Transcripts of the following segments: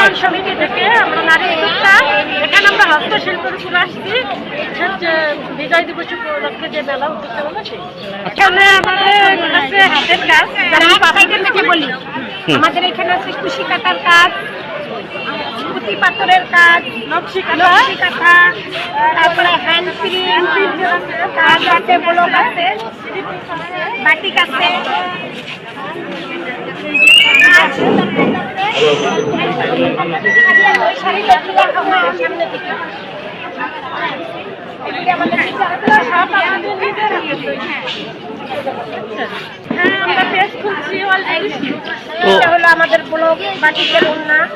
উন্নয়ন সমিতি থেকে আমরা নারী উদ্যোক্তা এখানে আমরা হস্তশিল্পের উপর আসছি। হচ্ছে বিজয় দিবস উপলক্ষে যে মেলা উদ্যোক্তা হলো সেই এখানে আমাদের আছে হাতের কাজ যেমন পাথরের থেকে বলি। আমাদের এখানে আছে কুশি কাটার কাজ পুঁতি পাথরের কাজ নকশি কাঁথা নকশি কাঁথা তারপরে হ্যান্ড প্রিন্ট কাজ আছে ব্লক আছে বাটিক আছে আমাদের ব্লগ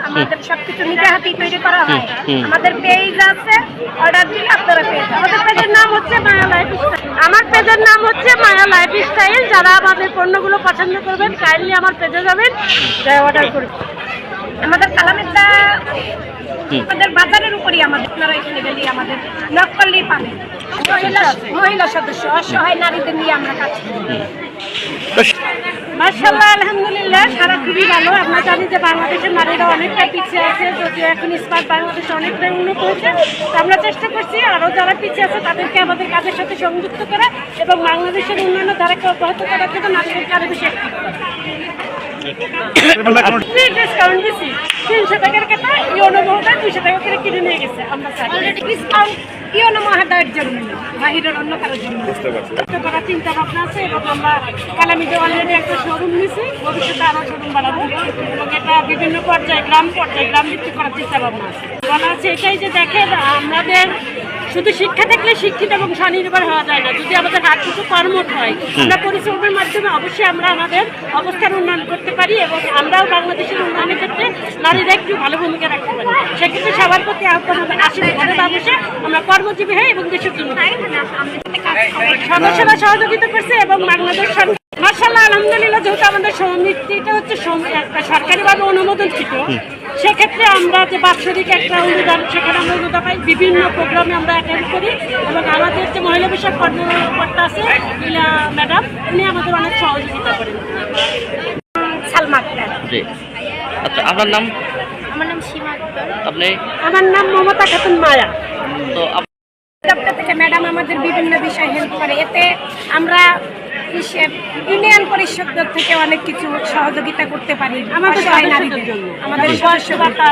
আমাদের সবকিছু নিজে হাতেই তৈরি করা হয়। আমাদের পেজ আছে অর্ডার দিলে আপনারা পেয়ে যাবেন। আমাদের পেজের নাম হচ্ছে মায়া লাইফ আমার পেজের নাম হচ্ছে মায়া লাইফ স্টাইল যারা আমাদের পণ্যগুলো পছন্দ করবেন কাইন্ডলি আমার পেজে যাবেন। অর্ডার করবেন। আমাদের কালামেরটা আমাদের বাজারের উপরই আমাদের। আপনারা এখানে গেলে আমাদের নক করলেই পাবেন। মহিলা মহিলা সদস্য অসহায় নারীদের নিয়ে আমরা কাজ করি। মার্শাল্লাহ আলহামদুলিল্লাহ সারা খুবই ভালো। আমরা জানি যে বাংলাদেশের নারীরা অনেকটা পিছিয়ে আছে যদিও এখন ইস্পাত বাংলাদেশ অনেকটাই উন্নত হয়েছে। আমরা চেষ্টা করছি আরও যারা পিছিয়ে আছে তাদেরকে আমাদের কাজের সাথে সংযুক্ত করা এবং বাংলাদেশের উন্নয়নের ধারাকে অব্যাহত করার জন্য নারীদেরকে আরও বেশি তিনশো টাকার কথা টাকা করে কিনে নিয়ে গেছে ইওনো মহোদয়ের জন্য বাহিরের অন্য কারোর জন্য চিন্তা ভাবনা আছে এবং আমরা কালামিতে অলরেডি একটা শোরুম নিছি ভবিষ্যতে আরও বিভিন্ন পর্যায়ে গ্রাম পর্যায়ে গ্রাম ভিত্তিক করার চিন্তা ভাবনা আছে বলা আছে এটাই যে দেখেন আমাদের শুধু শিক্ষা থাকলে শিক্ষিত এবং স্বনির্ভর হওয়া যায় না। যদি আমাদের হাত দুটো কর্মঠ হয় আমরা পরিশ্রমের মাধ্যমে অবশ্যই আমরা আমাদের অবস্থান উন্নয়ন করতে পারি এবং আমরাও বাংলাদেশের উন্নয়নের ক্ষেত্রে নারীরা একটু ভালো ভূমিকা রাখতে পারি। সেক্ষেত্রে সবার প্রতি আহ্বান হবে আসলে ঘরে বসে আমরা কর্মজীবী হই এবং দেশের জন্য। সদস্যরা সহযোগিতা করছে এবং বাংলাদেশ যেহেতু আমাদের সমিতিটা হচ্ছে একটা সরকারিভাবে অনুমোদন ছিল। সেক্ষেত্রে আমরা যে বাৎসরিক একটা অনুদান সেখানে আমরা অনুদান পাই। বিভিন্ন প্রোগ্রামে আমরা অ্যাটেন্ড করি এবং আমাদের যে মহিলা বিষয়ক কর্মকর্তা আছে লীলা ম্যাডাম উনি আমাদের অনেক সহযোগিতা করেন। সালমা জি। আচ্ছা আপনার নাম? আমার নাম সীমা আপনি? আমার নাম মমতা খাতুন মায়া। তো দপ্তর থেকে ম্যাডাম আমাদের বিভিন্ন বিষয়ে হেল্প করে। এতে আমরা হিসেব ইউনিয়ন পরিষদ থেকে অনেক কিছু সহযোগিতা করতে পারি। আমাদের জন্য আমাদের সদস্য ভাতা